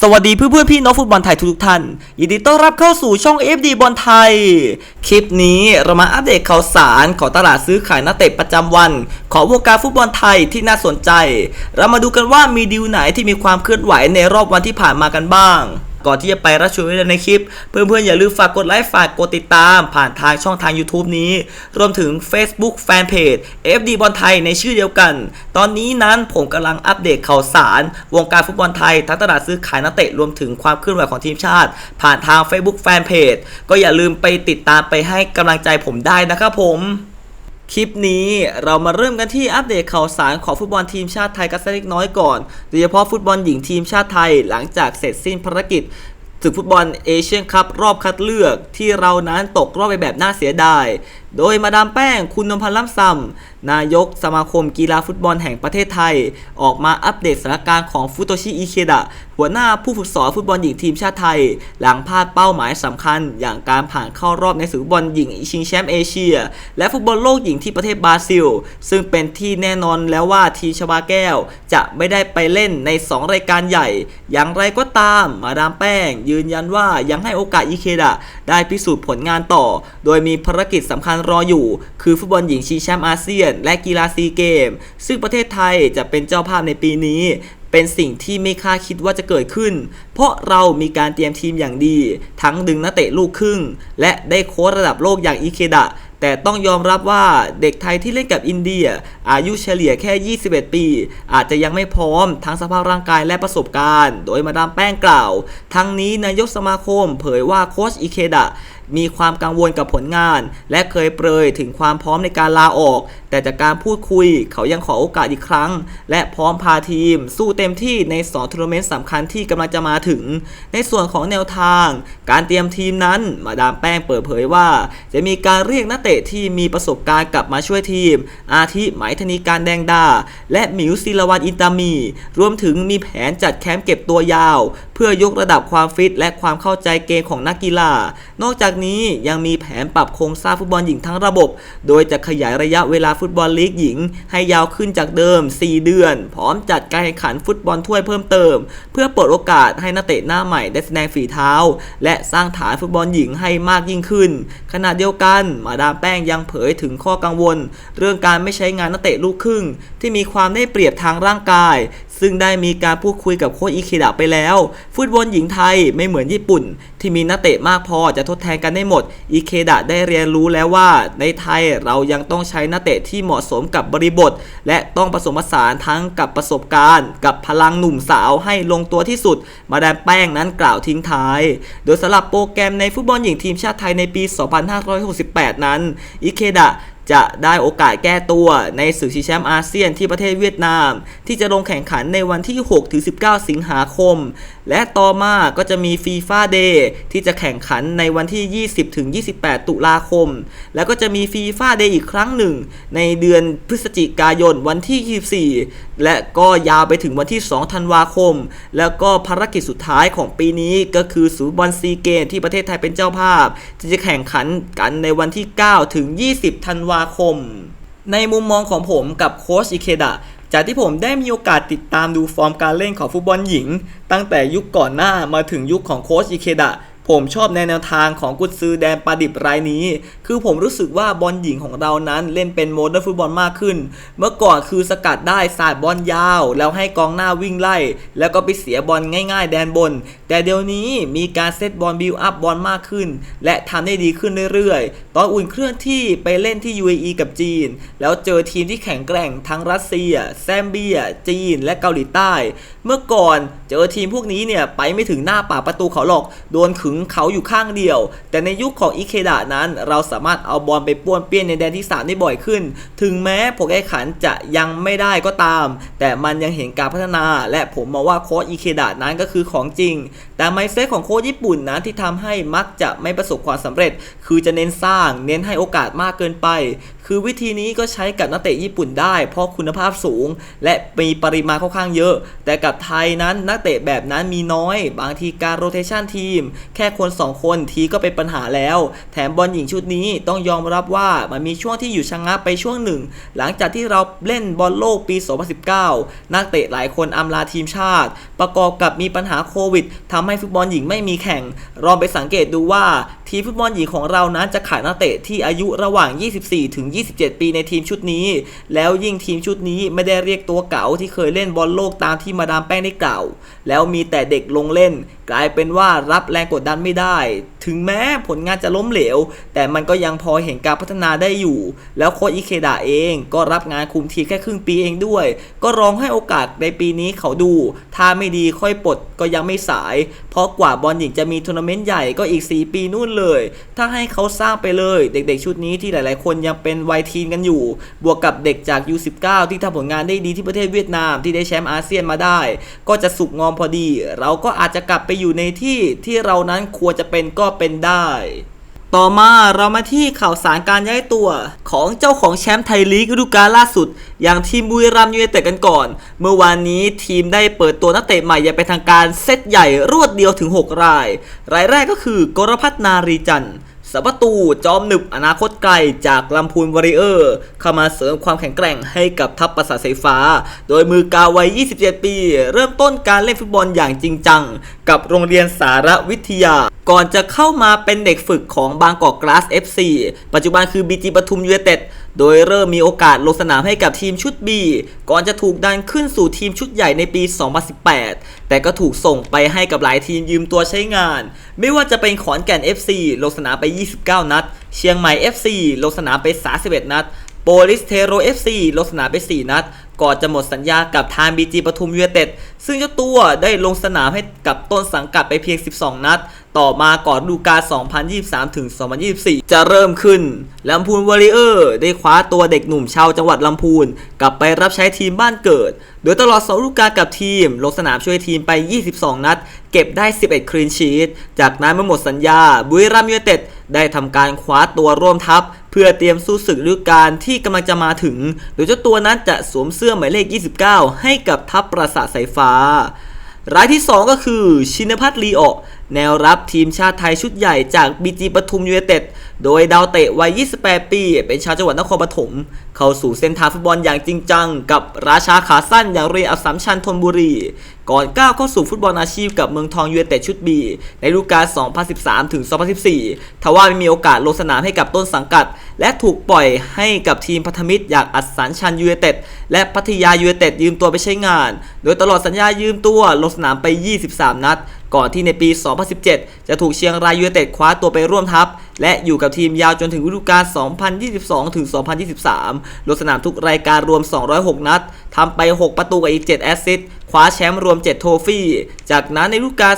สวัสดีเพื่อนเพื่อนๆพี่น้องฟุตบอลไทยทุกท่าน ยินดีต้อนรับเข้าสู่ช่อง FD บอลไทย คลิปนี้เรามาอัปเดตข่าวสารของตลาดซื้อขายนักเตะประจำวัน ของวงการฟุตบอลไทยที่น่าสนใจ เรามาดูกันว่ามีดีลไหนที่มีความเคลื่อนไหวในรอบวันที่ผ่านมากันบ้าง ก่อนที่จะไปรับชมวิดีโอในคลิป เพื่อนๆอย่าลืมฝากกดไลค์ฝากกดติดตาม ผ่านทางช่องทาง YouTube นี้ รวมถึง Facebook Fanpage FD บอลไทยในชื่อเดียวกัน ตอนนี้นั้นผมกำลังอัปเดตข่าวสาร วงการฟุตบอลไทยทั้งตลาดซื้อขายนักเตะรวมถึงความเคลื่อนไหวของทีมชาติ ผ่านทาง Facebook Fanpage ก็อย่าลืมไปติดตามไปให้กำลังใจผมได้นะครับผม คลิปนี้เรามาเริ่มกันที่อัปเดตข่าวสารของฟุตบอลทีมชาติไทยกันสักเล็กน้อยก่อน โดยเฉพาะฟุตบอลหญิงทีมชาติไทยหลังจากเสร็จสิ้นภารกิจศึกฟุตบอลเอเชียนคัพรอบคัดเลือกที่เรานั้นตกรอบไปแบบน่าเสียดาย โดยมาดามแป้งคุณนพพันธ์ล่ำซำนายกสมาคมกีฬาฟุตบอลแห่งประเทศไทย ออกมาอัปเดตสถานการณ์ของฟุโตชิอิเคดะหัวหน้าผู้ฝึกสอนฟุตบอลหญิงทีมชาติไทย หลังพลาดเป้าหมายสำคัญ อย่างการผ่านเข้ารอบในศึกฟุตบอลหญิงชิงแชมป์เอเชีย และฟุตบอลโลกหญิงที่ประเทศบราซิล ซึ่งเป็นที่แน่นอนแล้วว่าทีมชบาแก้ว จะไม่ได้ไปเล่นใน 2 รายการใหญ่ อย่างไรก็ตามมาดามแป้ง ยืนยันว่ายังให้โอกาสอิเคดะได้พิสูจน์ผลงานต่อ โดยมีภารกิจสำคัญรออยู่ คือฟุตบอลหญิงชิงแชมป์อาเซียน และกีฬาซีเกม ซึ่งประเทศไทยจะเป็นเจ้าภาพในปีนี้ เป็นสิ่งที่ไม่คาดคิดว่าจะเกิดขึ้น เพราะเรามีการเตรียมทีมอย่างดี ทั้งดึงนักเตะลูกครึ่ง และได้โค้ชระดับโลกอย่างอิเคดะแต่ต้องยอมรับว่าเด็กไทยที่เล่นกับอินเดีย อายุเฉลี่ยแค่ 21 ปี อาจจะยังไม่พร้อมทั้งสภาพร่างกายและประสบการณ์ โดยมาดามแป้งกล่าว ทั้งนี้นายกสมาคมเผยว่าโค้ชอิเคดะมีความกังวลกับผลงาน และเคยเปรยถึงความพร้อมในการลาออก แต่จากการพูดคุยเขายังขอโอกาสอีกครั้ง และพร้อมพาทีม สู้เต็มที่ใน2ทัวร์นาเมนต์สำคัญที่กำลังจะมาถึง ในส่วนของแนวทาง การเตรียมทีมนั้น มาดามแป้งเปิดเผยว่า จะมีการเรียกนักเตะที่มีประสบการณ์กลับมาช่วยทีม อาทิไหมธนีการแดงดา และหมิวศิลวันอินตามี รวมถึงมีแผนจัดแคมป์เก็บตัวยาวเพื่อยกระดับความฟิตและความเข้าใจเกมของนักกีฬา นอกจากนี้ยังมีแผนปรับโครงสร้างฟุตบอลหญิงทั้งระบบ โดยจะขยายระยะเวลาฟุตบอลลีกหญิง ให้ยาวขึ้นจากเดิม 4 เดือน พร้อมจัดการแข่งขันฟุตบอลถ้วยเพิ่มเติม เพื่อเปิดโอกาสให้นักเตะหน้าใหม่ได้แสดงฝีเท้า และสร้างฐานฟุตบอลหญิงให้มากยิ่งขึ้น ขณะเดียวกันมาดามแป้งยังเผยถึงข้อกังวล เรื่องการไม่ใช้งานนักเตะลูกครึ่ง ที่มีความได้เปรียบทางร่างกายซึ่งได้มีการพูดคุยกับโค้ชอิเคดะไปแล้ว ฟุตบอลหญิงไทยไม่เหมือนญี่ปุ่น ที่มีนักเตะมากพอจะทดแทนกันได้หมดอิเคดะได้เรียนรู้แล้วว่า ในไทยเรายังต้องใช้นักเตะที่เหมาะสมกับบริบท และต้องผสมผสานทั้งกับประสบการณ์ กับพลังหนุ่มสาวให้ลงตัวที่สุด มาดามแป้งนั้นกล่าวทิ้งท้าย โดยสำหรับโปรแกรมในฟุตบอลหญิงทีมชาติไทยในปี 2568 นั้นอิเคดะ จะได้โอกาสแก้ตัวในศึกชิงแชมป์อาเซียนที่ประเทศเวียดนาม ที่จะลงแข่งขันในวันที่ 6-19 สิงหาคม และต่อมาก็จะมีฟีฟ่าเดย์ที่จะแข่งขันในวันที่ 20-28 ตุลาคม แล้วก็จะมีฟีฟ่าเดย์อีกครั้งหนึ่ง ในเดือนพฤศจิกายนวันที่ 24 และก็ยาวไปถึงวันที่ 2 ธันวาคม แล้วก็ภารกิจสุดท้ายของปีนี้ก็คือสูบอลซีเกมที่ประเทศไทยเป็นเจ้าภาพ ที่จะแข่งขันกันในวันที่ 9 ถึง 20 ธันวาคม ในมุมมองของผมกับโค้ชอิเคดะ จากที่ผมได้มีโอกาสติดตามดูฟอร์มการเล่นของฟุตบอลหญิง ตั้งแต่ยุคก่อนหน้ามาถึงยุคของโค้ชอิเคดะผมชอบในแนวทางของกุนซือแดนปาดิบรายนี้ คือผมรู้สึกว่าบอลหญิงของเรานั้นเล่นเป็นโมเดิร์นฟุตบอลมากขึ้น เมื่อก่อนคือสกัดได้สาดบอลยาว แล้วให้กองหน้าวิ่งไล่ แล้วก็ไปเสียบอลง่าย ๆ แดนบนแต่เดี๋ยวนี้มีการเซตบอลบิลอัพบอลมากขึ้น และทำได้ดีขึ้นเรื่อยๆ ตอนอุ่นเครื่องที่ไปเล่นที่ UAE กับจีน แล้วเจอทีมที่แข็งแกร่งทั้งรัสเซีย แซมเบีย จีน และเกาหลีใต้ เมื่อก่อนเจอทีมพวกนี้เนี่ยไปไม่ถึงหน้าป่าประตูเขาหรอก โดนขึงเขาอยู่ข้างเดียว แต่ในยุคของอิเคดะนั้น เราสามารถเอาบอลไปป้วนเปี้ยนในแดนที่ 3 ได้บ่อยขึ้น ถึงแม้ผลการแข่งขันจะยังไม่ได้ก็ตาม แต่มันยังเห็นการพัฒนา และผมมองว่าโค้ชอิเคดะนั้นก็คือของจริงแต่ไมเซ็ตของโค้ชญี่ปุ่นนะที่ทำให้มักจะไม่ประสบความสำเร็จ คือจะเน้นสร้าง เน้นให้โอกาสมากเกินไป คือวิธีนี้ก็ใช้กับนักเตะญี่ปุ่นได้ เพราะคุณภาพสูง และมีปริมาณค่อนข้างเยอะ แต่กับไทยนั้นนักเตะแบบนั้นมีน้อย บางทีการโรเทชันทีม แค่คน 2 คนทีก็เป็นปัญหาแล้ว แถมบอลหญิงชุดนี้ต้องยอมรับว่ามันมีช่วงที่อยู่ชะงักไปช่วงหนึ่ง หลังจากที่เราเล่นบอลโลกปี 2019 นักเตะหลายคนอำลาทีมชาติ ประกอบกับมีปัญหาโควิดทำให้ฟุตบอลหญิงไม่มีแข่งลองไปสังเกตดูว่า ทีมฟุตบอลหญิงของเรานั้นจะขาดนักเตะที่อายุระหว่าง 24 ถึง 27 ปีในทีมชุดนี้ แล้วยิ่งทีมชุดนี้ไม่ได้เรียกตัวเก่าที่เคยเล่นบอลโลกตามที่มาดามแป้งได้กล่าว แล้วมีแต่เด็กลงเล่น กลายเป็นว่ารับแรงกดดันไม่ได้ ถึงแม้ผลงานจะล้มเหลว แต่มันก็ยังพอเห็นการพัฒนาได้อยู่ แล้วโค้ชอิเคดะเองก็รับงานคุมทีมแค่ครึ่งปีเองด้วย ก็รองให้โอกาสในปีนี้เขาดู ถ้าไม่ดีค่อยปลดก็ยังไม่สาย เพราะกว่าบอลหญิงจะมีทัวร์นาเมนต์ใหญ่ก็อีก 4 ปีนู่นเลยถ้าให้เขาสร้างไปเลยเด็กๆชุดนี้ที่หลายๆ คนยังเป็นวัยทีนกันอยู่ บวกกับเด็กจาก U19 ที่ทำผลงานได้ดีที่ประเทศเวียดนามที่ได้แชมป์อาเซียนมาได้ ก็จะสุกงอมพอดี เราก็อาจจะกลับไปอยู่ในที่ที่เรานั้นควรจะเป็นก็เป็นได้ ต่อมาเรามาที่ข่าวสารการย้ายตัว ของเจ้าของแชมป์ไทยลีกฤดูกาลล่าสุด อย่างทีมบุรีรัมย์ยูเนเต็ดกันก่อน เมื่อวานนี้ทีมได้เปิดตัวนักเตะใหม่อย่างเป็นทางการเซตใหญ่รวดเดียวถึง 6 ราย รายแรกก็คือกรพัฒนารีจันทร์ สัปตูจอมหนึบอนาคตไกลจากลำพูนวอริเออร์เข้ามาเสริมความแข็งแกร่งให้กับทัพประสาทสายฟ้า โดยมือกาวัย 27 ปี เริ่มต้นการเล่นฟุตบอลอย่างจริงจัง กับโรงเรียนสารวิทยา ก่อนจะเข้ามาเป็นเด็กฝึกของบางกอกกลาส FC ปัจจุบันคือบีจีปทุมยูเนเต็ด โดยเริ่มมีโอกาสลงสนามให้กับทีมชุด B ก่อนจะถูกดันขึ้นสู่ทีมชุดใหญ่ในปี 2018 แต่ก็ถูกส่งไปให้กับหลายทีมยืมตัวใช้งาน ไม่ว่าจะเป็นขอนแก่น FC ลงสนามไป 29 นัด เชียงใหม่ FC ลงสนามไป 31 นัด โปลิสเทโร FC ลงสนามไป 4 นัด ก่อนจะหมดสัญญากับทางบีจีปทุมยูไนเต็ด ซึ่งเจ้าตัวได้ลงสนามให้กับต้นสังกัดไปเพียง 12 นัด ต่อมาก่อนฤดูกาล2023 ถึง 2024 จะเริ่มขึ้น ลำพูนวอริเออร์ได้คว้าตัวเด็กหนุ่มชาวจังหวัดลำพูน กลับไปรับใช้ทีมบ้านเกิด โดยตลอด2ฤดูกาลกับทีม ลงสนามช่วยทีมไป 22 นัด เก็บได้ 11 คลีนชีตจากนั้นเมื่อหมดสัญญาบุรีรัมย์ยูไนเต็ดได้ทำการคว้าตัวร่วมทัพ เพื่อเตรียมสู้ศึกฤดูกาลที่กำลังจะมาถึง โดยเจ้าตัวนั้นจะสวมเสื้อหมายเลข 29 ให้กับทัพประสาทสายฟ้ารายที่ 2 ก็คือชินพัฒน์ลีโอแนวรับทีมชาติไทยชุดใหญ่จากบีจีปทุมยูไนเต็ด โดยดาวเตะวัย 28 ปี เป็นชาวจังหวัดนครปฐม เข้าสู่เส้นทางฟุตบอลอย่างจริงจัง กับราชาขาสั้นอย่างเรียอัสสัมชัญธนบุรี ก่อนก้าวเข้าสู่ฟุตบอลอาชีพกับเมืองทองยูไนเต็ดชุดบีในฤดูกาล 2013 ถึง 2014 ทว่าไม่มีโอกาสลงสนามให้กับต้นสังกัด และถูกปล่อยให้กับทีมพันธมิตรอย่างอัสสันชันยูไนเต็ดและพัทยายูไนเต็ดยืมตัวไปใช้งาน โดยตลอดสัญญายืมตัวลงสนามไป 23 นัด ก่อนที่ในปี 2017 จะถูกเชียงรายยูไนเต็ดคว้าตัวไปร่วมทัพ และอยู่กับทีมยาวจนถึงฤดูกาล 2022ถึง2023 ลงสนามทุกรายการรวม 206 นัดทำไป 6 ประตูกับอีก 7 แอสซิสต์ คว้าแชมป์รวม 7 โทฟี่ จากนั้นในฤดูกาล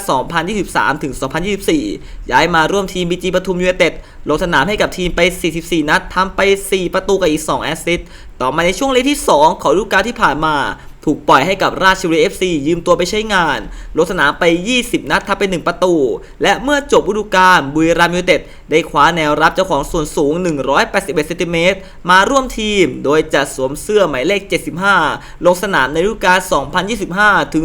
2023 ถึง 2024 ย้ายมาร่วมทีมบีจีปทุมยูเนเต็ด ลงสนามให้กับทีมไป 44 นัดทำไป 4 ประตูกับอีก 2 แอสซิสต์ ต่อมาในช่วงเลขที่ 2 ของฤดูกาลที่ผ่านมา ถูกปล่อยให้กับราชบุรี FC ยืมตัวไปใช้งานลงสนามไป 20 นัดทำไป 1 ประตู และเมื่อจบฤดูกาลบุรีรัมย์ยูเต็ดได้คว้าแนวรับเจ้าของส่วนสูง 181เซนติเมตรมาร่วมทีม โดยจะสวมเสื้อหมายเลข 75 ลงสนามในฤดูกาล 2025 ถึง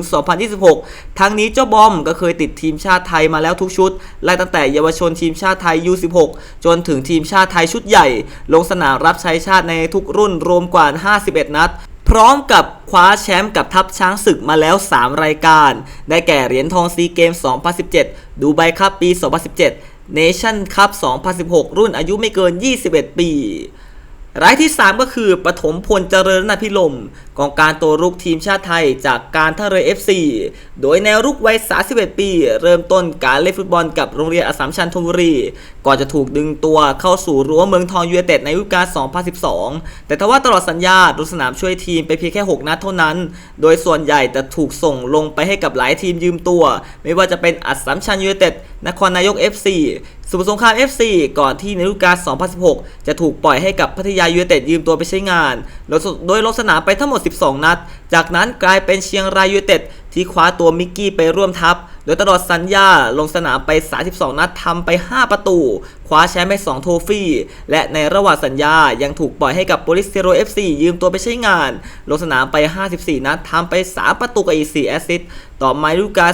2026 ทั้งนี้เจ้าบอมก็เคยติดทีมชาติไทยมาแล้วทุกชุด ไล่ตั้งแต่เยาวชนทีมชาติไทย U16 จนถึงทีมชาติไทยชุดใหญ่ ลงสนามรับใช้ชาติในทุกรุ่นรวมกว่า 51 นัด พร้อมกับคว้าแชมป์กับทัพช้างศึกมาแล้ว 3 รายการ ได้แก่เหรียญทองซีเกม 2017 ดูไบครับปี 2017 เนชั่นคัพ 2016 รุ่นอายุไม่เกิน 21 ปี รายที่ 3 ก็คือปฐมพลเจริญนาพิลมกองการตัวรุกทีมชาติไทยจากการท่าเรือ FC โดยแนวรุกวัย 31 ปี เริ่มต้นการเล่นฟุตบอลกับโรงเรียนอสสัมชัญธนบุรี ก่อนจะถูกดึงตัวเข้าสู่รั้วเมืองทองยูไนเต็ดในฤดูกาล 2012 แต่ทว่าตลอดสัญญาลงสนามช่วยทีมไปเพียงแค่ 6 นัดเท่านั้น โดยส่วนใหญ่จะถูกส่งลงไปให้กับหลายทีมยืมตัว ไม่ว่าจะเป็นอสสัมชัญยูไนเต็ดนครนายก FC สมุทรสงคราม FC ก่อนที่ในฤดูกาล 2016 จะถูกปล่อยให้กับพัทยายูไนเต็ดยืมตัวไปใช้งาน โดยลงสนามไปทั้งหมด 12 นัด จากนั้นกลายเป็นเชียงรายยูเต็ดที่คว้าตัวมิกกี้ไปร่วมทัพ โดยตลอดสัญญาลงสนามไป 32 นัดทำไป 5 ประตู คว้าแชมป์ไป 2 โทฟี่ และในระหว่างสัญญายังถูกปล่อยให้กับโปลิสเทโร FC ยืมตัวไปใช้งาน ลงสนามไป 54 นัดทำไป 3 ประตูกับอีก 4 แอสซิสต์ต่อมาฤดูกาล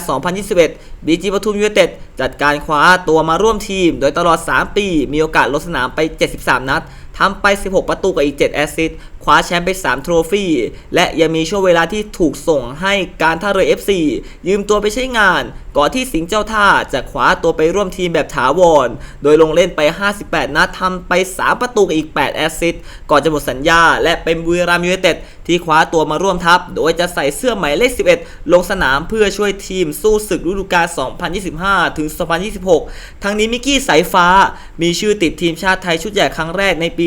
2021 บีจีปทุมยูเต็ดจัดการคว้าตัวมาร่วมทีม โดยตลอด 3 ปี มีโอกาสลงสนามไป 73 นัดทำไป 16 ประตูกับอีก 7 แอสซิสต์ ว้าแชมป์ไป 3 โทรฟี่ และยังมีช่วงเวลาที่ถูกส่งให้การท่าเรือ FC ยืมตัวไปใช้งาน ก่อนที่สิงห์เจ้าท่าจะคว้าตัวไปร่วมทีมแบบถาวร โดยลงเล่นไป 58 นัดทำไป 3 ประตูอีก 8 แอสซิสต์ก่อนจะหมดสัญญา และเป็นบุรีรัมย์ยูไนเต็ดที่คว้าตัวมาร่วมทัพ โดยจะใส่เสื้อหมายเลข 11 ลงสนามเพื่อช่วยทีมสู้ศึกฤดูกาล 2025 ถึง 2026 ทั้งนี้มิกกี้สายฟ้ามีชื่อติดทีมชาติไทยชุดใหญ่ครั้งแรกในปี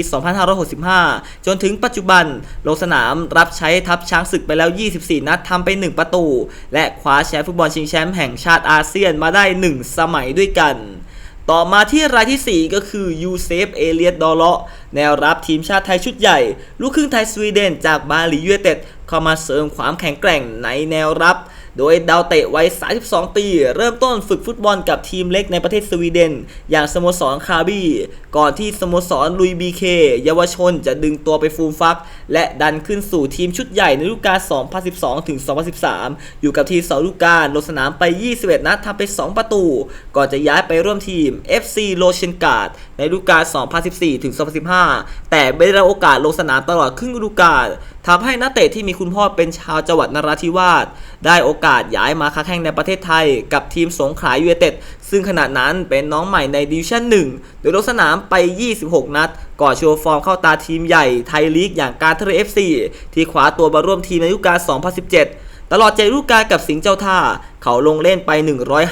2565 จนถึงปัจจุบันลงสนามรับใช้ทัพช้างศึกไปแล้ว 24 นัดทำไป 1 ประตู และคว้าแชมป์ฟุตบอลชิงแชมป์แห่งชาติอาเซียนมาได้ 1 สมัยด้วยกัน ต่อมาที่รายที่ 4 ก็คือยูเซฟเอเลียตดอเลาะแนวรับทีมชาติไทยชุดใหญ่ ลูกครึ่งไทยสวีเดนจากบาหลียูเอเต็ดเข้ามาเสริมความแข็งแกร่งในแนวรับ โดยดาวเตะวัย 32 ปี เริ่มต้นฝึกฟุตบอลกับทีมเล็กในประเทศสวีเดน อย่างสโมสรคาบี้ ก่อนที่สโมสรลุยบีเคเยาวชนจะดึงตัวไปฟูมฟัก และดันขึ้นสู่ทีมชุดใหญ่ในฤดูกาล 2012 ถึง 2013 อยู่กับทีมสองฤดูกาลลงสนามไป 21 นัดทำไป 2 ประตู ก่อนจะย้ายไปร่วมทีม FC โลเชนการ์ด ในฤดูกาล 2014 ถึง 2015 แต่ไม่ได้รับโอกาสลงสนามตลอดครึ่งฤดูกาลทำให้นักเตะที่มีคุณพ่อเป็นชาวจังหวัดนราธิวาสได้โอกาสย้ายมาค้าแข่งในประเทศไทย กับทีมสงขลายูไนเต็ด ซึ่งขณะนั้นเป็นน้องใหม่ในดิวิชั่น 1 โดยลงสนามไป 26 นัด ก่อโชว์ฟอร์มเข้าตาทีมใหญ่ไทยลีกอย่างการทะเล FC ที่คว้าตัวมาร่วมทีมในฤดูกาล 2017 ตลอดใจฤดูกาลกับสิงห์เจ้าท่า เขาลงเล่นไป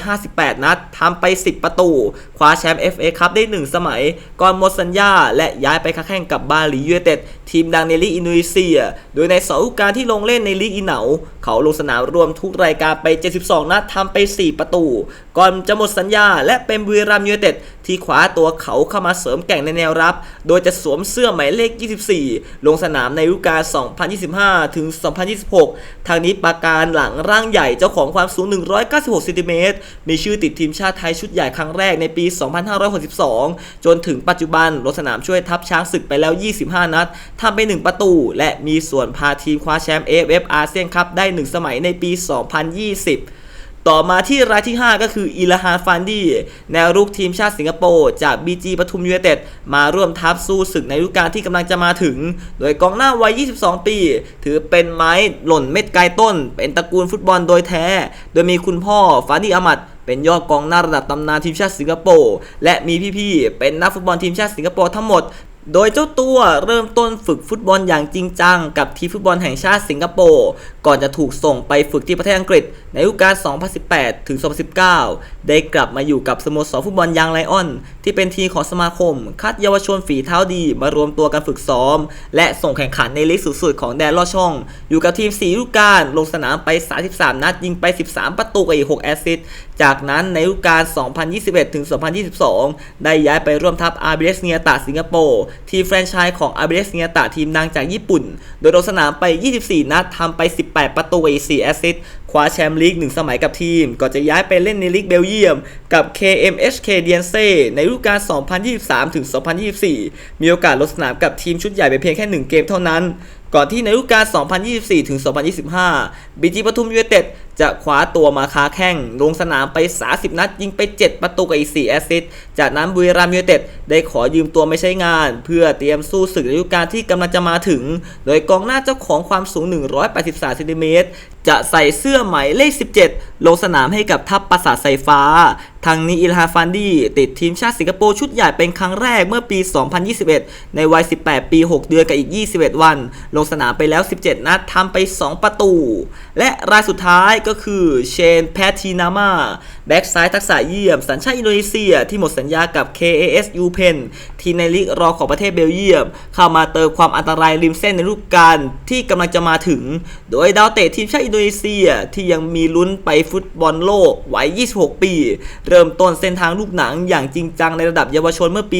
158 นัดทำไป 10 ประตู คว้าแชมป์ FA คัพได้ 1 สมัย ก่อนหมดสัญญา และย้ายไปค้าแข่งกับบาหลียูไนเต็ด ทีมดังในลีกอินโดนีเซีย โดยในสองฤดูกาลที่ลงเล่นในลีกอินเหนาเขาลงสนามรวมทุกรายการไป 72 นัดทำไป 4 ประตู ก่อนจะหมดสัญญา และเป็นบุรีรัมย์ยูไนเต็ดที่คว้าตัวเขาเข้ามาเสริมแก่งในแนวรับ โดยจะสวมเสื้อหมายเลข 24 ลงสนามในฤดูกาล 2025 ถึง 2026 ทางนี้ปาการหลังร่างใหญ่เจ้าของความสูง196ซนติเมตรมีชื่อติดทีมชาติไทยชุดใหญ่ครั้งแรกในปี 2562 จนถึงปัจจุบันลงสนามช่วยทัพช้างศึกไปแล้ว 25 นัดทำไป 1 ประตู และมีส่วนพาทีมคว้าแชมป์ AFF อาเซียนคัพได้ 1 สมัยในปี 2020 ต่อมาที่รายที่ 5 ก็คืออิลฮานฟันดี้แนวรุกทีมชาติสิงคโปร์จาก BG ปทุมยูไนเต็ดมาร่วมทัพสู้ศึกในฤดูกาลที่กำลังจะมาถึง โดยกองหน้าวัย 22 ปี ถือเป็นไม้หล่นเม็ดไกลต้น เป็นตระกูลฟุตบอลโดยแท้ โดยมีคุณพ่อฟาดี้อามัดเป็นยอดกองหน้าระดับตำนานทีมชาติสิงคโปร์และมีพี่ๆ เป็นนักฟุตบอลทีมชาติสิงคโปร์ทั้งหมด โดยเจ้าตัวเริ่มต้นฝึกฟุตบอลอย่างจริงจัง กับทีมฟุตบอลแห่งชาติสิงคโปร์ก่อนจะถูกส่งไปฝึกที่ประเทศอังกฤษ ในฤดูกาล 2018 ถึง 2019 ได้กลับมาอยู่กับสโมสรฟุตบอลยางไลออน ที่เป็นทีมของสมาคม คัดเยาวชนฝีเท้าดีมารวมตัวกันฝึกซ้อม และส่งแข่งขันในลีกสูงสุดของแดนลอดช่อง อยู่กับทีม 4 ฤดูกาลลงสนามไป 33 นัดยิงไป 13 ประตูกับอีก 6 แอสซิสต์ จากนั้นในฤดูกาล 2021ถึง2022 ได้ย้ายไปร่วมทัพอาร์เบสเนียตาสิงคโปร์ทีมแฟรนไชส์ของอาร์เบสเนียตาทีมดังจากญี่ปุ่น โดยลงสนามไป 24 นัดทำไป 18 ประตูอี4แอสซิสต์คว้าแชมป์ลีก1สมัยกับทีมก่อนจะย้ายไปเล่นในลีกเบลเยียม กับ KMHK d i a n c e ในฤดูกาล 2023ถึง2024 มีโอกาสลงสนามกับทีมชุดใหญ่ไปเพียงแค่ 1 เกมเท่านั้น ก่อนที่ในฤดูกาล 2024ถึง2025 บีจีปทุมยูไนเต็ดจะคว้าตัวมาค้าแข่งลงสนามไป 30 นัดยิงไป 7 ประตูกับอีก 4 แอสซิสต์จากนั้นบุรีรัมย์ยูไนเต็ดได้ขอยืมตัวไม่ใช้งาน เพื่อเตรียมสู้ศึกฤดูกาลที่กำลังจะมาถึง โดยกองหน้าเจ้าของความสูง 183เซนติเมตรจะใส่เสื้อหมายเลข 17 ลงสนามให้กับทัพปราสาทไฟฟ้าทางนี้อิลฮาฟันดี้ติดทีมชาติสิงคโปร์ชุดใหญ่เป็นครั้งแรกเมื่อปี 2021 ในวัย 18 ปี 6 เดือนกับอีก 21 วัน ลงสนามไปแล้ว 17 นัดทำไป 2 ประตู และรายสุดท้ายก็คือเชนแพทีนามา แบ็กซ้ายทักษะเยี่ยม สัญชาติอินโดนีเซีย ที่หมดสัญญากับ KAS u p e n ทีมในลีกรอของประเทศเบลเยียม เข้ามาเติมความอันตรายริมเส้นในรูปการที่กำลังจะมาถึง โดยดาวเตะทีมชาติอินโดนีเซียที่ยังมีลุ้นไปฟุตบอลโลกวัย 26 ปี เริ่มต้นเส้นทางลูกหนังอย่างจริงจังในระดับเยาวชนเมื่อปี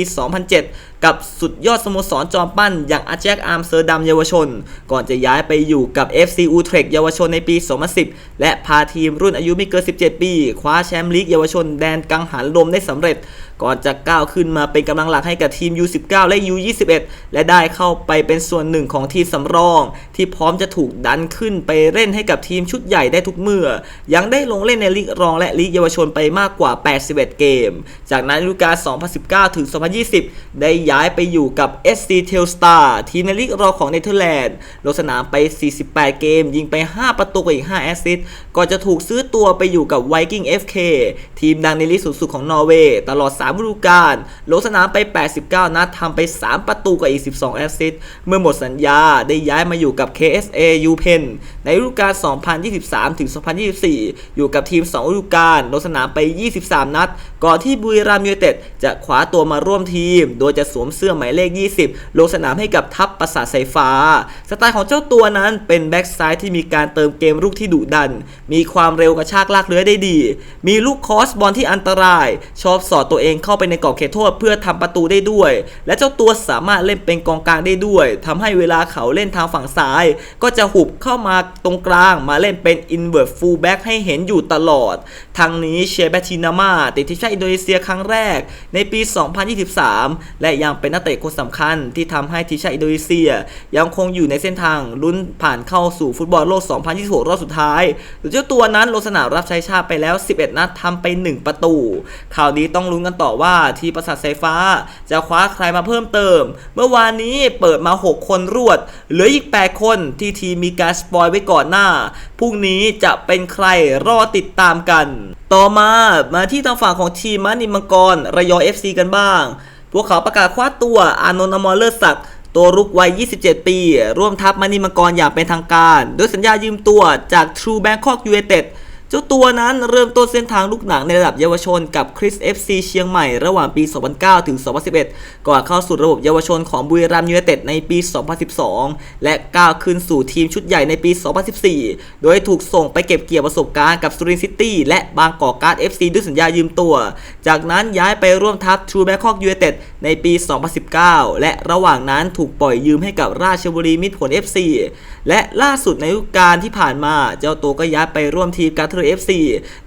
2007 กับสุดยอดสโมสรจอมปั้น อย่างอาแจ็คอาร์มเซอร์ดัมเยาวชน ก่อนจะย้ายไปอยู่กับ FC u t r e c h เยาวชนในปี 2010 และพาทีมรุ่นอายุไม่เกิน 17 ปี คว้าแชมป์ลีกเยาวชนแดนกังหันลมได้สำเร็จ ก่อนจะก้าวขึ้นมาเป็นกำลังหลักให้กับทีม U19 และ U21 และได้เข้าไปเป็นส่วนหนึ่งของทีมสำรอง ที่พร้อมจะถูกดันขึ้นไปเล่นให้กับทีมชุดใหญ่ได้ทุกเมื่อ ยังได้ลงเล่นในลีกรองและลีกเยาวชนไปมากกว่า 81 เกม จากนั้นฤดูกาล 2019 ถึง 2020 ได้ย้ายไปอยู่กับ SC Telstar ทีมในลีกรองของเนเธอร์แลนด์ ลงสนามไป 48 เกม ยิงไป 5 ประตูกับอีก 5 แอสซิสต์ก่อนจะถูกซื้อตัวไปอยู่กับ Viking FK ทีมดังในลีกสูงสุดของนอร์เวย์ตลอด3ฤดูกาลลงสนามไป 89 นัดทำไป 3 ประตูกับอีก 12 แอสซิสต์เมื่อหมดสัญญาได้ย้ายมาอยู่กับ KSA U Pen ในฤดูกาล 2023 ถึง 2024 อยู่กับทีม 2 ฤดูกาลลงสนามไป 23 นัด ก่อนที่บุรีรัมย์ยูไนเต็ดจะคว้าตัวมาร่วมทีม โดยจะสวมเสื้อหมายเลข 20 ลงสนามให้กับทัพประสาทสายฟ้า สไตล์ของเจ้าตัวนั้นเป็นแบ็กซ้ายที่มีการเติมเกมรุกที่ดุดัน มีความเร็วกระชากลากเลื้อยได้ดี มีลูกคอสบอลที่อันตราย ชอบสอดตัวเองเข้าไปในกรอบเขตโทษเพื่อทำประตูได้ด้วย และเจ้าตัวสามารถเล่นเป็นกองกลางได้ด้วยทำให้เวลาเขาเล่นทางฝั่งซ้าย ก็จะหุบเข้ามาตรงกลางมาเล่นเป็น invert full back ให้เห็นอยู่ตลอด ทางนี้เชเบตินามาติดทีมชาติอินโดนีเซียครั้งแรกในปี 2023 และยังเป็นนักเตะคนสำคัญที่ทำให้ทีมชาติอินโดนีเซีย ยังคงอยู่ในเส้นทางลุ้นผ่านเข้าสู่ฟุตบอลโลก 2026 รอบสุดท้ายโดยเจ้าตัวนั้นลงสนามรับใช้ชาติไปแล้ว 11 นัดทำไป 1 ประตู ข่าวนี้ต้องลุ้นกันต่อว่าทีประสาทสายฟ้า จะคว้าใครมาเพิ่มเติม เมื่อวานนี้เปิดมา 6 คนรวด เหลืออีก 8 คนที่ทีมมีการสปอยไว้ก่อนหน้า พรุ่งนี้จะเป็นใครรอติดตามกัน ต่อมามาที่ทางฝั่งของทีมมานิมังกร ระยอง FC กันบ้าง พวกเขาประกาศคว้าตัวอานนท์อมรเลิศศักดิ์ตัวรุกวัย 27 ปี ร่วมทัพมานิมังกรอย่างเป็นทางการ โดยสัญญายืมตัวจาก True Bangkok United เจ้าตัวนั้นเริ่มต้นเส้นทางลูกหนังในระดับเยาวชนกับคริส FC เชียงใหม่ระหว่างปี 2009 ถึง 2011 ก่อนเข้าสู่ระบบเยาวชนของบุรีรัมย์ยูไนเต็ดในปี 2012 และก้าวขึ้นสู่ทีมชุดใหญ่ในปี 2014 โดยถูกส่งไปเก็บเกี่ยวประสบการณ์กับสุรินทร์ซิตี้และบางกอกการ์ด FC ด้วยสัญญายืมตัว จากนั้นย้ายไปร่วมทัพทรูแบงคอกยูไนเต็ดในปี 2019 และระหว่างนั้นถูกปล่อยยืมให้กับราชบุรีมิตรผล FC และล่าสุดในฤดูกาลที่ผ่านมาเจ้าตัวก็ย้ายไปร่วมทีมการร์เอฟซี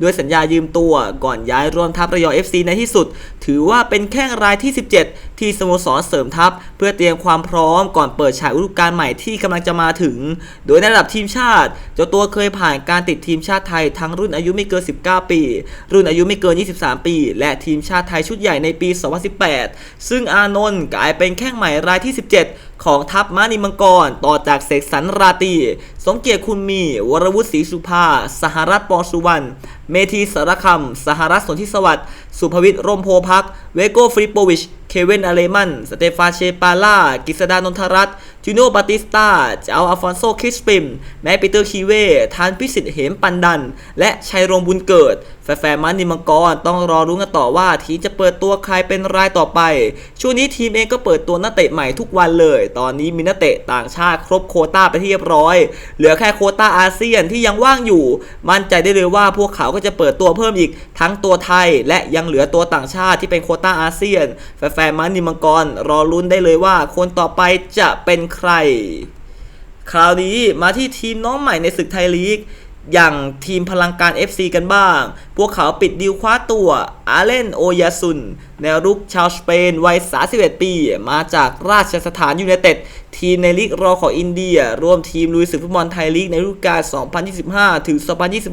ด้วยสัญญายืมตัวก่อนย้ายร่วมทัพระยอง FC ในที่สุด ถือว่าเป็นแข้งรายที่ 17 ที่สโมสรเสริมทัพ เพื่อเตรียมความพร้อมก่อนเปิดฉายฤดูกาลใหม่ที่กำลังจะมาถึง โดยในระดับทีมชาติ เจ้าตัวเคยผ่านการติดทีมชาติไทยทั้งรุ่นอายุไม่เกิน 19 ปี รุ่นอายุไม่เกิน 23 ปี และทีมชาติไทยชุดใหญ่ในปี 2018 ซึ่งอานนท์กลายเป็นแข้งใหม่รายที่ 17 ของทัพม้านิมังกรต่อจากเสกสรรราตี สมเกียรติคุณมี วรวุฒิศรีสุภา สหรัฐปอสุวรรณ เมธีสารคำ สหรัฐสนธิสวัสดิ์ สุภวิทย์ร่มโพพัก เวโกฟริปโปวิช เคเวนอาเลมัน สเตฟานเชปาล่า กิษดานนทรัตน์จูโนบาติสตาเจ้าอัลฟอนโซคริสปิม แมปีเตอร์คีเว ทานพิสิทธิ์เหมปันดัน และชัยรงบุญเกิด แฟนๆมันนิมังกรต้องรอรุ้กันต่อว่าทีจะเปิดตัวใครเป็นรายต่อไป ช่วงนี้ทีมเองก็เปิดตัวนักเตะใหม่ทุกวันเลย ตอนนี้มีนักเตะต่างชาติครบโคต้าไปที่เรียบร้อย เหลือแค่โคต้าอาเซียนที่ยังว่างอยู่ มั่นใจได้เลยว่าพวกเขาก็จะเปิดตัวเพิ่มอีกทั้งตัวไทย และยังเหลือตัวต่างชาติที่เป็นโคต้าอาเซียน แฟนๆมันนิมังกรรอลุ้นได้เลยว่าคนต่อไปจะเป็นใคร คราวนี้มาที่ทีมน้องใหม่ในศึกไทยลีกอย่างทีมพลังการ FC กันบ้าง พวกเขาปิดดีลคว้าตัวอาเลนโอยาซุน แนวรุกชาวสเปนวัย 31 ปี มาจากราชสถานยูไนเต็ด ทีมในลีกรอของอินเดีย ร่วมทีมลุยศึกฟุตบอลไทยลีกในฤดูกาล 2025 ถึง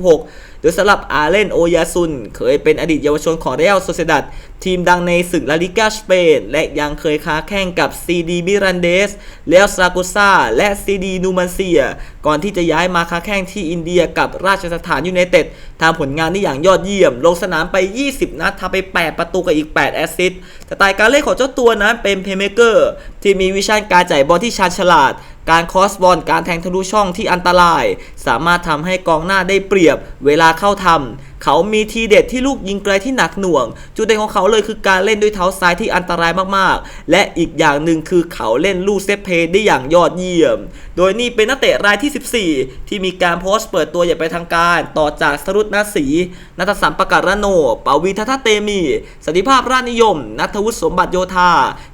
2026 โดยสำหรับอาเลนโอยาซุน เคยเป็นอดีตเยาวชนของเรอัลโซเซดัดทีมดังในศึกลาลิกาสเปน และยังเคยค้าแข่งกับซีดีมิรันเดสเลอสซาโกซาและซีดีนูมันเซีย ก่อนที่จะย้ายมาค้าแข่งที่อินเดียกับราชสถานยูไนเต็ดทำผลงานได้อย่างยอดเยี่ยม ลงสนามไป 20นัดทำไป 8 ประตูกับอีก 8 แอสซิสต์แต่ตายการเล่นของเจ้าตัวนั้นเป็นเพย์เมเกอร์ที่มีวิชั่นการจ่ายบอลที่ชาญฉลาด การคอสบอล การแทงทะลุช่องที่อันตราย สามารถทำให้กองหน้าได้เปรียบเวลาเข้าทำเขามีทีเด็ดที่ลูกยิงไกลที่หนักหน่วง จุดเด่นของเขาเลยคือการเล่นด้วยเท้าซ้ายที่อันตรายมากๆ และอีกอย่างหนึ่งคือเขาเล่นลูกเซตเพย์ได้อย่างยอดเยี่ยม โดยนี่เป็นนักเตะรายที่ 14 ที่มีการโพสต์เปิดตัวอย่างเป็นทางการ ต่อจากสรุตนาสีนัทสัมประกาศระโนปวีทัทเตมี สันติภาพราชนิยม นัทวุฒิสมบัติโยธา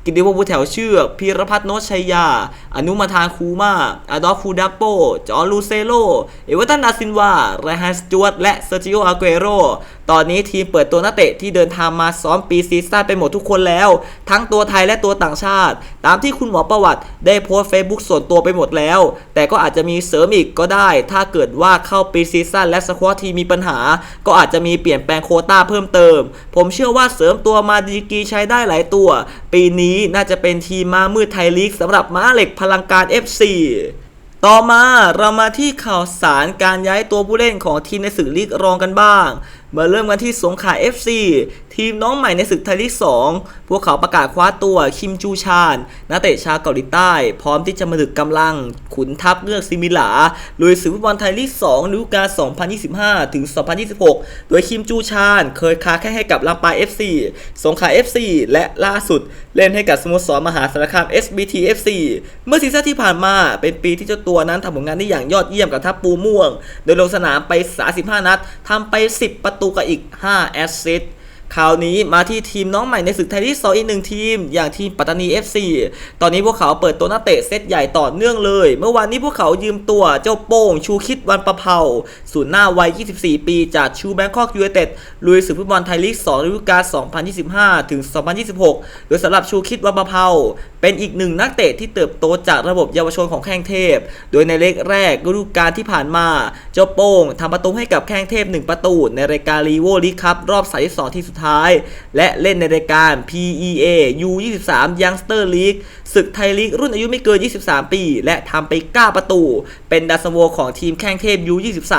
กิติพงศ์ผู้แถวเชือกพีรพัฒน์โนชัยยา อนุมาทานคูมาอาดอฟคูดัปโป จอร์ลูเซโล เอเวอร์ตันดาซินวาไรฮันสจวตและเซอร์จิโออาเกโรตอนนี้ทีมเปิดตัวนักเตะที่เดินทางมาซ้อมปีซีซั่นไปหมดทุกคนแล้ว ทั้งตัวไทยและตัวต่างชาติ ตามที่คุณหมอประวัติได้โพสต์เฟซบุ๊กส่วนตัวไปหมดแล้ว แต่ก็อาจจะมีเสริมอีกก็ได้ ถ้าเกิดว่าเข้าปีซีซั่นและสควอตทีมมีปัญหา ก็อาจจะมีเปลี่ยนแปลงโคต้าเพิ่มเติม ผมเชื่อว่าเสริมตัวมาดีกีใช้ได้หลายตัว ปีนี้น่าจะเป็นทีมมามืดไทยลีกสำหรับม้าเหล็กพลังการ FC ต่อมาเรามาที่ข่าวสารการย้ายตัวผู้เล่นของทีมในศึกลีกรองกันบ้างมาเริ่มกันที่สงขลา FC ทีมน้องใหม่ในศึกไทยลีก 2 พวกเขาประกาศคว้าตัวคิมจูชานนักเตะชาวเกาหลีใต้ พร้อมที่จะมาถึกกำลัง ขุนทัพเงือกซิมิลาลุยศึกฟุตบอลไทยลีก 2 ฤดูกาล 2025 ถึง 2026 โดยคิมจูชานเคยค้าแค่ให้กับลำปาง FC สงขลา FC และล่าสุด เล่นให้กับสโมสรมหาสารคาม SBT FC เมื่อซีซั่นที่ผ่านมาเป็นปีที่เจ้าตัวนั้นทำผลงานได้อย่างยอดเยี่ยมกับทัพปูม่วง โดยลงสนามไป 35 นัดทำไป 10 ประตูกับอีก 5 แอสซิสต์ คราวนี้มาที่ทีมน้องใหม่ในศึกไทยที่2อีกหนึ่งทีม อย่างทีมปัตตานี FC ตอนนี้พวกเขาเปิดตัวนักเตะเซตใหญ่ต่อเนื่องเลย เมื่อวานนี้พวกเขายืมตัวเจ้าโป้ง ชูคิดวันประเพาศูนย์หน้าวัย 24 ปีจากชูแบงคอกยูไนเต็ดลุยศึกฟุตบอลไทยลีก2ฤดูกาล 2025 ถึง 2026 โดยสำหรับชูคิดวันประเพาเป็นอีกหนึ่งนักเตะที่เติบโตจากระบบเยาวชนของแข้งเทพ โดยในเลกแรกฤดูกาลที่ผ่านมา เจ้าโป้งทำประตูให้กับแข้งเทพ 1 ประตู ในรายการรีโวลีคัพรอบสายที่2ที่สุดดท้าย และเล่นในรายการ PEA U23 Youngster League ศึกไทยลีกรุ่นอายุไม่เกิน 23 ปี และทำไป 9 ประตู เป็นดาวซันโวของทีมแข้งเทพ U23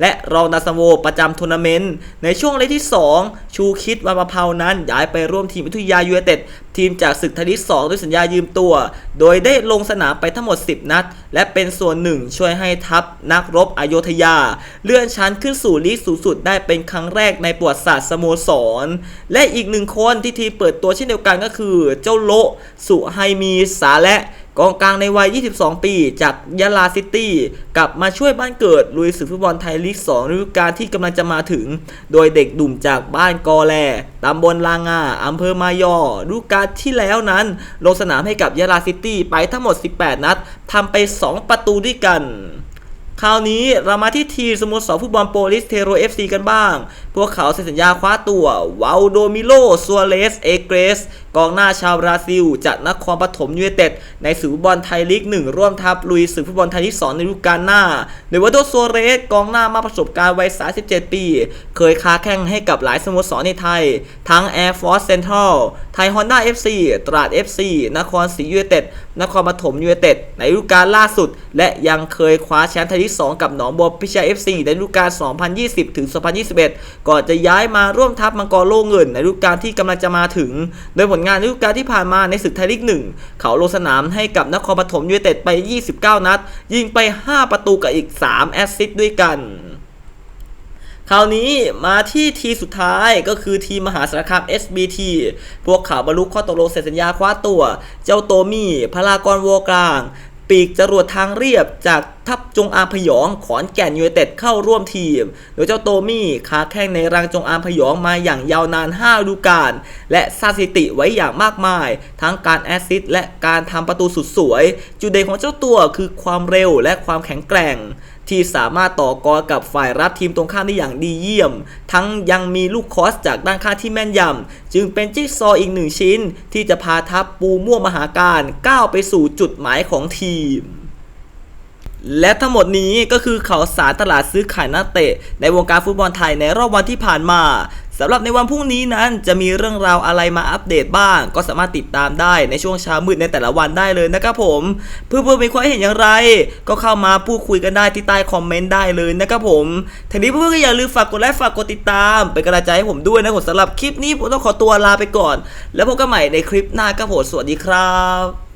และรองดาวซันโวประจำทัวร์นาเมนต์ ในช่วงเลกที่ 2 ชูคิดวันประเพานั้นย้ายไปร่วมทีมวิทยายูไนเต็ด ทีมจากศึกไทยลีก 2 ด้วยสัญญายืมตัว โดยได้ลงสนามไปทั้งหมด 10 นัด และเป็นส่วนหนึ่งช่วยให้ทัพนักรบอโยธยา เลื่อนชั้นขึ้นสู่ลีกสูงสุดได้เป็นครั้งแรกในประวัติศาสตร์สโมสร และอีกหนึ่งคนที่ทีมเปิดตัวเช่นเดียวกันก็คือ เจ้าโลสุไฮมีสาและกองกลางในวัย 22 ปี จากยะลาซิตี้ กลับมาช่วยบ้านเกิด ลุยศึกฟุตบอลไทยลีก 2 ฤดูกาลที่กำลังจะมาถึง โดยเด็กดุ่มจากบ้านกอแลตำบลลางาอำเภอมายอฤดูกาลที่แล้วนั้น ลงสนามให้กับยะลาซิตี้ไปทั้งหมด 18 นัดทำไป 2 ประตูด้วยกันคราวนี้เรามาที่ทีมสโมสรฟุตบอลโปลิสเทโร FC กันบ้าง พวกเขาเซ็นสัญญาคว้าตัววาลโดมิโลซัวเรสเอเกรส กองหน้าชาวบราซิล จากนครปฐมยูไนเต็ดในศึกฟุตบอลไทยลีก 1 ร่วมทัพลุยศึกฟุตบอลไทยลีก 2 ในฤดูกาลหน้าโดยวาโดซัวเรสกองหน้ามาประสบการณ์วัย 37 ปี เคยค้าแข่งให้กับหลายสโมสรในไทย ทั้ง Air Force Central ไทยฮอนด้า FC ตราด FC นครศรียูไนเต็ดนครปฐมยูไนเต็ดในฤดูกาลล่าสุด และยังเคยคว้าแชมป์ไทยลีก 2 กับหนองบัวพิชย FC ในฤดูกาล 2020 ถึง 2021 ก่อนจะย้ายมาร่วมทัพมังกรโล่เงินในฤดูกาลที่กำลังจะมาถึง โดยผลงานฤดูกาลที่ผ่านมาในศึกไทยลีก1เขาลงสนามให้กับนครปฐมยูไนเต็ดไป 29 นัด ยิงไป 5 ประตูกับอีก 3 แอสซิสต์ด้วยกันคราวนี้มาที่ทีมสุดท้ายก็คือทีมมหาสารคาม SBT พวกเขาบรรลุข้อตกลงเซ็นสัญญาคว้าตัว เจ้าโตมี่พลากรวัวกลาง ปีกจรวดทางเรียบจากทัพจงอางพยองขอนแก่นยูไนเต็ดเข้าร่วมทีม โดยเจ้าโตมี่ค้าแข่งในรังจงอางพยองมาอย่างยาวนาน5ฤดูกาลและสร้างสถิติไว้อย่างมากมาย ทั้งการแอสซิสต์และการทำประตูสุดสวย จุดเด่นของเจ้าตัวคือความเร็วและความแข็งแกร่งที่สามารถต่อกรกับฝ่ายรับทีมตรงข้ามได้อย่างดีเยี่ยม ทั้งยังมีลูกคอสจากด้านข้างที่แม่นยำ จึงเป็นจิ๊กซออีกหนึ่งชิ้น ที่จะพาทัพปูม่วมหาการก้าวไปสู่จุดหมายของทีม และทั้งหมดนี้ก็คือข่าวสารตลาดซื้อขายนักเตะ ในวงการฟุตบอลไทยในรอบวันที่ผ่านมาสำหรับในวันพรุ่งนี้นั้นจะมีเรื่องราวอะไรมาอัปเดตบ้าง ก็สามารถติดตามได้ในช่วงเช้ามืดในแต่ละวันได้เลยนะครับผม เพื่อนๆมีความเห็นอย่างไร ก็เข้ามาพูดคุยกันได้ที่ใต้คอมเมนต์ได้เลยนะครับผมทีนี้เพื่อนๆก็อย่าลืมฝากกดไลค์ฝากกดติดตามเป็นกำลังใจให้ผมด้วยนะผมสำหรับคลิปนี้ผมต้องขอตัวลาไปก่อน แล้วพบกันใหม่ในคลิปหน้าครับผมสวัสดีครับ